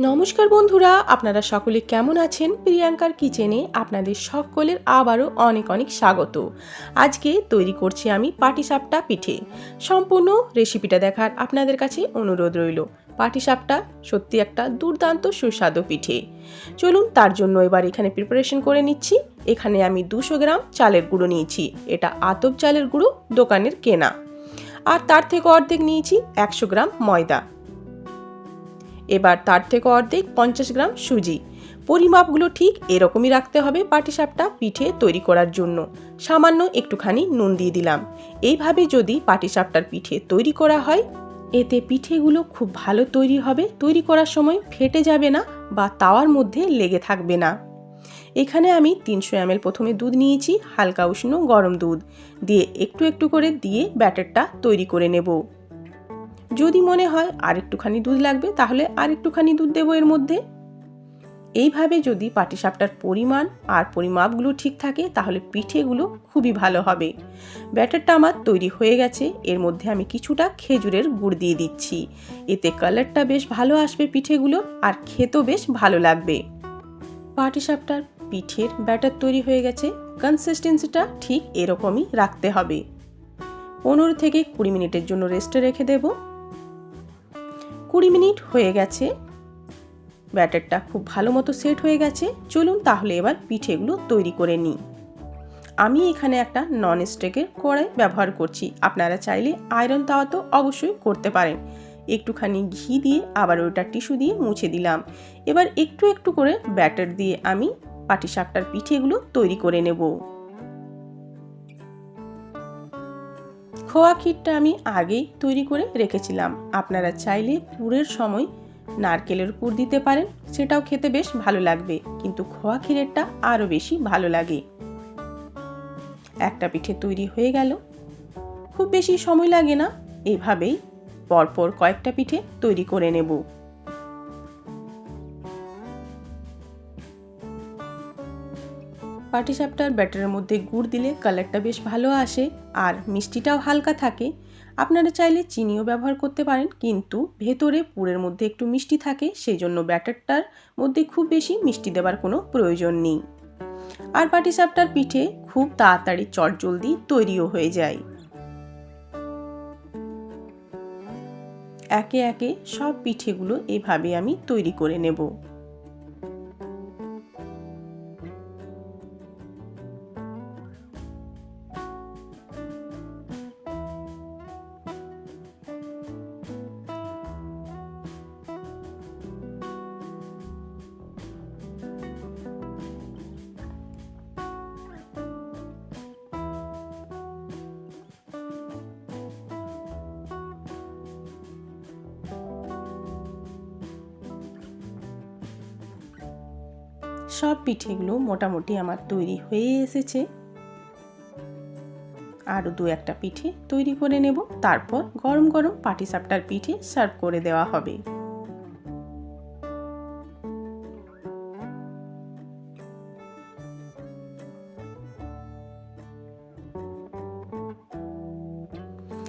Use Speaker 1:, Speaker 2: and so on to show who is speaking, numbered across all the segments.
Speaker 1: নমস্কার বন্ধুরা, আপনারা সকলে কেমন আছেন? প্রিয়াঙ্কার কিচেনে আপনাদের সকলের আবারও অনেক অনেক স্বাগত। আজকে তৈরি করছি আমি পাটিসাপটা পিঠে। সম্পূর্ণ রেসিপিটা দেখার আপনাদের কাছে অনুরোধ রইল। পাটিসাপটা সত্যি একটা দুর্দান্ত সুস্বাদু পিঠে। চলুন, তার জন্য এবার এখানে প্রিপারেশন করে নিচ্ছি। এখানে আমি দুশো গ্রাম চালের গুঁড়ো নিয়েছি। এটা আতপ চালের গুঁড়ো দোকানের কেনা। আর তার থেকে অর্ধেক নিয়েছি একশো গ্রাম ময়দা। এবার তার থেকে অর্ধেক পঞ্চাশ গ্রাম সুজি। পরিমাপগুলো ঠিক এরকমই রাখতে হবে পাটিসাপটা পিঠে তৈরি করার জন্য। সামান্য একটুখানি নুন দিয়ে দিলাম। এইভাবে যদি পাটিসাপটার পিঠে তৈরি করা হয়, এতে পিঠেগুলো খুব ভালো তৈরি হবে। তৈরি করার সময় ফেটে যাবে না বা তাওয়ার মধ্যে লেগে থাকবে না। এখানে আমি তিনশো এমএল প্রথমে দুধ নিয়েছি, হালকা উষ্ণ গরম দুধ। দিয়ে একটু একটু করে দিয়ে ব্যাটারটা তৈরি করে নেব। যদি মনে হয় আর একটুখানি দুধ লাগবে, তাহলে আর একটুখানি দুধ দেবো এর মধ্যে। এইভাবে যদি পাটিসাপটার পরিমাণ আর পরিমাপগুলো ঠিক থাকে, তাহলে পিঠেগুলো খুবই ভালো হবে। ব্যাটারটা আমার তৈরি হয়ে গেছে, এর মধ্যে আমি কিছুটা খেজুরের গুড় দিয়ে দিচ্ছি। এতে কালারটা বেশ ভালো আসবে পিঠেগুলো আর খেতেও বেশ ভালো লাগবে। পাটিসাপটার পিঠের ব্যাটার তৈরি হয়ে গেছে কনসিস্টেন্সিটা ঠিক এরকমই রাখতে হবে। পনেরো থেকে কুড়ি মিনিটের জন্য রেস্টে রেখে দেবো। কুড়ি মিনিট হয়ে গেছে। ব্যাটারটা খুব ভালো মতো সেট হয়ে গেছে। চলুন তাহলে এবার পিঠেগুলো তৈরি করে নিই। আমি এখানে একটা নন স্টিকের কড়াই ব্যবহার করছি। আপনারা চাইলে আয়রন তাওয়া তো অবশ্যই করতে পারেন। একটুখানি ঘি দিয়ে আবার ওটা টিস্যু দিয়ে মুছে দিলাম। এবার একটু একটু করে ব্যাটার দিয়ে আমি পাটিসাপটার পিঠেগুলো তৈরি করে নেব। খোয়া ক্ষীরটা আমি আগেই তৈরি করে রেখেছিলাম। আপনারা চাইলে পুরের সময় নারকেলের পুর দিতে পারেন, সেটাও খেতে বেশ ভালো লাগবে, কিন্তু খোয়া ক্ষীরেরটা আরও বেশি ভালো লাগে। একটা পিঠে তৈরি হয়ে গেল। খুব বেশি সময় লাগে না, এভাবেই পরপর কয়েকটা পিঠে তৈরি করে নেব। পাটিসাপটার ব্যাটারের মধ্যে গুড় দিলে কালারটা বেশ ভালো আসে আর মিষ্টিটাও হালকা থাকে। আপনারা চাইলে চিনিও ব্যবহার করতে পারেন, কিন্তু ভেতরে পুরের মধ্যে একটু মিষ্টি থাকে সেই জন্য ব্যাটারটার মধ্যে খুব বেশি মিষ্টি দেবার কোনো প্রয়োজন নেই। আর পাটিসাপটার পিঠে খুব তাড়াতাড়ি চটজলদি তৈরিও হয়ে যায়। একে একে সব পিঠেগুলো এভাবে আমি তৈরি করে নেব। সব পিঠেগুলো মোটামুটি আমার তৈরি হয়ে এসেছে। আরও দু একটা পিঠে তৈরি করে নেব, তারপর গরম গরম পাটিসাপটার পিঠে সার্ভ করে দেওয়া হবে।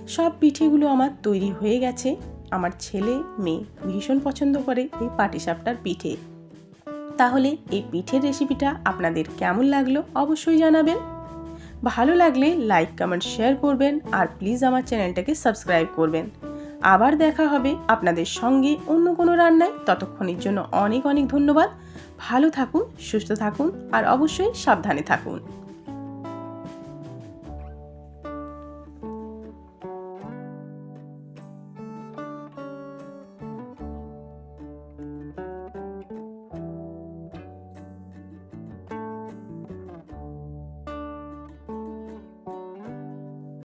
Speaker 1: সব পিঠেগুলো আমার তৈরি হয়ে গেছে। আমার ছেলে, মেয়ে ভীষণ পছন্দ করে এই পাটিসাপটার পিঠে। তাহলে এই পিঠের রেসিপিটা আপনাদের কেমন লাগল অবশ্যই জানাবেন। ভালো লাগলে লাইক কমেন্ট শেয়ার করবেন আর প্লিজ আমার চ্যানেলটাকে সাবস্ক্রাইব করবেন। আবার দেখা হবে আপনাদের সঙ্গে অন্য কোনো রান্নায়। ততক্ষণের জন্য অনেক অনেক ধন্যবাদ। ভালো থাকুন, সুস্থ থাকুন আর অবশ্যই সাবধানে থাকুন।